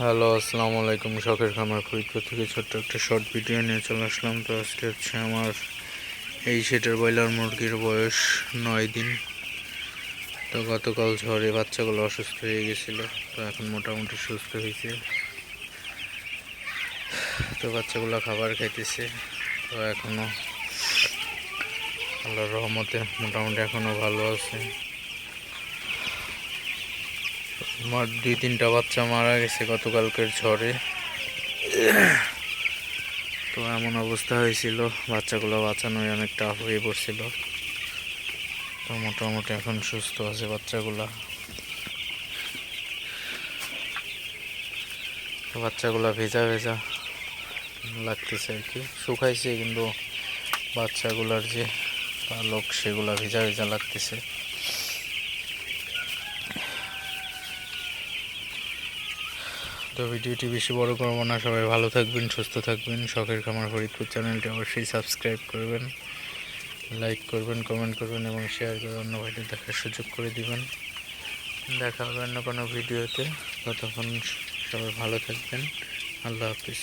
Hello, আসসালামু আলাইকুম। শখের খামার ফরিদপুর থেকে ছোট্ট একটা শর্ট ভিডিও নিয়ে চলে আসলাম। তো আজকে হচ্ছে আমার এই সেটের ব্রয়লার মুরগির বয়স নয় দিন। তো গতকাল ঝড়ে বাচ্চাগুলো অসুস্থ হয়ে গেছিল, তো এখন মোটামুটি সুস্থ হয়েছে। তো বাচ্চাগুলো খাবার খাইতেছে, তো এখনও আল্লাহর রহমতে মোটামুটি এখনও ভালো আছে। আমার দুই, তিনটা বাচ্চা মারা গেছে গতকালকের ঝড়ে। তো এমন অবস্থা হয়েছিল, বাচ্চাগুলো বাঁচানোই অনেক টাফ হয়ে পড়ছিল। তো মোটামুটি এখন সুস্থ আছে বাচ্চাগুলা। বাচ্চাগুলা ভেজা ভেজা লাগতেছে আর কি। শুকাইছে কিন্তু বাচ্চাগুলার যে পালক, সেগুলা ভেজা ভেজা লাগতেছে। তো ভিডিওটি বেশি বড় করব না। সবাই ভালো থাকবেন, সুস্থ থাকবেন। শখের খামার ফরিদপুর চ্যানেলটি অবশ্যই সাবস্ক্রাইব করবেন, লাইক করবেন, কমেন্ট করবেন এবং শেয়ার করে অন্য ভাইদের দেখার সুযোগ করে দিবেন। দেখা হবে অন্য কোনো ভিডিওতে। ততক্ষণ সবাই ভালো থাকবেন। আল্লাহ হাফিজ।